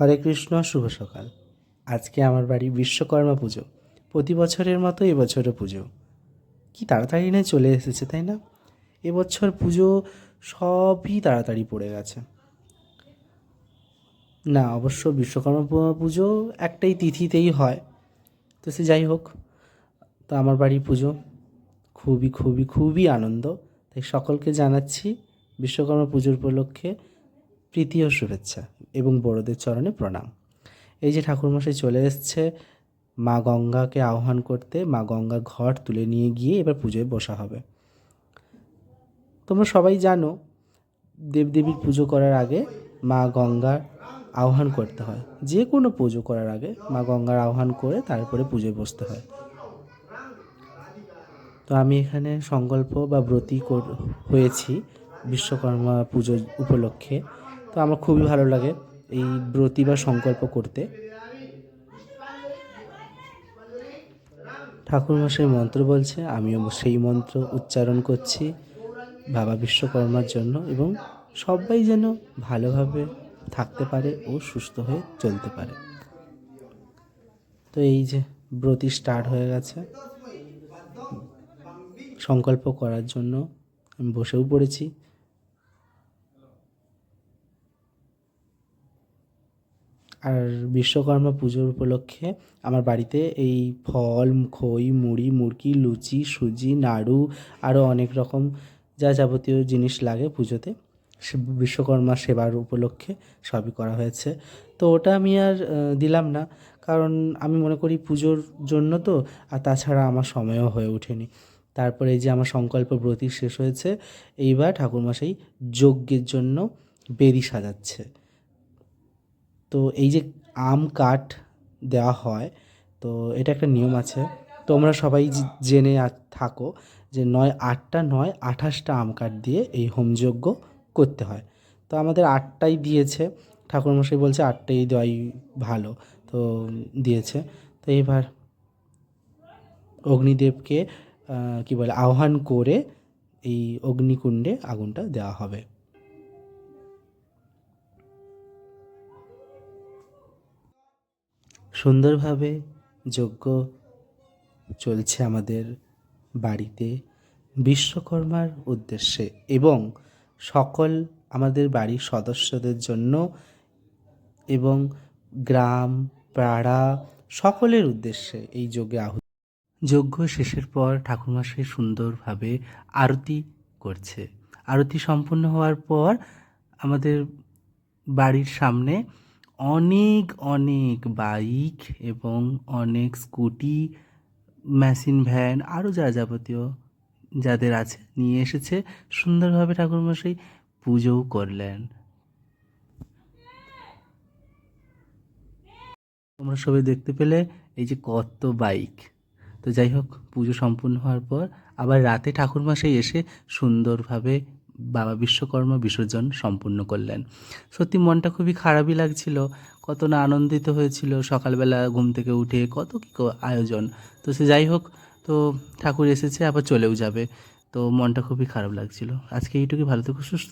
হরে কৃষ্ণ, শুভ সকাল। আজকে আমার বাড়ি বিশ্বকর্মা পুজো। প্রতি বছরের মতো এবছরও পুজো। কি তাড়াতাড়ি না চলে এসেছে, তাই না? এবছর পুজো সবই তাড়াতাড়ি পড়ে গেছে। না, অবশ্য বিশ্বকর্মা পুজো একটাই তিথিতেই হয়। তো সে যাই হোক, তো আমার বাড়ির পুজো। খুবই খুবই খুবই আনন্দ। তাই সকলকে জানাচ্ছি বিশ্বকর্মা পুজোর উপলক্ষে প্রীতি ও শুভেচ্ছা এবং বড়দের চরণে প্রণাম। এই যে ঠাকুরমশাই চলে এসছে, মা গঙ্গাকে আহ্বান করতে, মা গঙ্গা ঘট তুলে নিয়ে গিয়ে এবার পুজোয় বসা হবে। তোমরা সবাই জানো, দেবদেবীর পুজো করার আগে মা গঙ্গার আহ্বান করতে হয়। যে কোনো পুজো করার আগে মা গঙ্গার আহ্বান করে তারপরে পুজোয় বসতে হয়। তো আমি এখানে সংকল্প বা ব্রতী হয়েছি বিশ্বকর্মা পুজো উপলক্ষে। তো আমার খুবই ভালো লাগে এই ব্রতী বা সংকল্প করতে। ঠাকুরমশাই মন্ত্র বলছে, আমিও সেই মন্ত্র উচ্চারণ করছি বাবা বিশ্বকর্মার জন্য এবং সবাই যেন ভালোভাবে থাকতে পারে ও সুস্থ হয়ে চলতে পারে। তো এই যে ব্রতি স্টার্ট হয়ে গেছে। সংকল্প করার জন্য আমি বসেও পড়েছি। আর বিশ্বকর্মা পুজোর উপলক্ষে আমার বাড়িতে এই ফল, খই, মুড়ি মুরকি লুচি, সুজি, নাড়ু আরও অনেক রকম যা যাবতীয় জিনিস লাগে পুজোতে। সে বিশ্বকর্মা সেবার উপলক্ষে সবই করা হয়েছে। তো ওটা আমি আর দিলাম না। কারণ আমি মনে করি পুজোর জন্য তো, আর তাছাড়া আমার সময়ও হয়ে ওঠেনি। তারপরে যে আমার সংকল্প ব্রতী শেষ হয়েছে, এইবার ঠাকুরমশাই যজ্ঞের জন্য বেদি সাজাচ্ছে। তো এই যে আম কাঠ দেওয়া হয়, তো এটা একটা নিয়ম আছে। তোমরা সবাই জেনে থাকো যে নয় আটটা নয় আঠাশটা আম কাঠ দিয়ে এই হোমযজ্ঞ করতে হয়। তো আমাদের আটটাই দিয়েছে, ঠাকুরমশাই বলছে আটটাই দেওয়াই ভালো, তো দিয়েছে। তো এবার অগ্নিদেবকে কি বলে, আহ্বান করে এই অগ্নিকুণ্ডে আগুনটা দেওয়া হবে। সুন্দরভাবে যজ্ঞ চলছে আমাদের বাড়িতে। বিশ্বকর্মার উদ্দেশ্যে এবং সকল আমাদের বাড়ির সদস্যদের জন্য এবং গ্রাম, পাড়া সকলের উদ্দেশ্যে এই যজ্ঞে আহুতি যজ্ঞ শেষের পর ঠাকুরমশাই সুন্দরভাবে আরতি করছে। আরতি সম্পূর্ণ হওয়ার পর আমাদের বাড়ির সামনে অনেক অনেক বাইক এবং অনেক স্কুটি, মেশিন ভ্যান, আরও যা যাবতীয় যাদের আছে নিয়ে এসেছে। সুন্দরভাবে ঠাকুরমশাই পুজোও করলেন। তোমরা সবাই দেখতে পেলে এই যে কত বাইক। তো যাই হোক, পুজো সম্পূর্ণ হওয়ার পর আবার রাতে ঠাকুরমশাই এসে সুন্দরভাবে বাবা বিশ্বকর্মা বিসর্জন সম্পূর্ণ করলেন। সত্যি মনটা খুবই খারাপই লাগছিল। কত না আনন্দিত হয়েছিল সকালবেলা ঘুম থেকে উঠে, কত কী আয়োজন। তো সে যাই হোক, তো ঠাকুর এসেছে, আবার চলেও যাবে। তো মনটা খুবই খারাপ লাগছিল। আজকে এইটুকুই, ভালো থেকে, সুস্থ।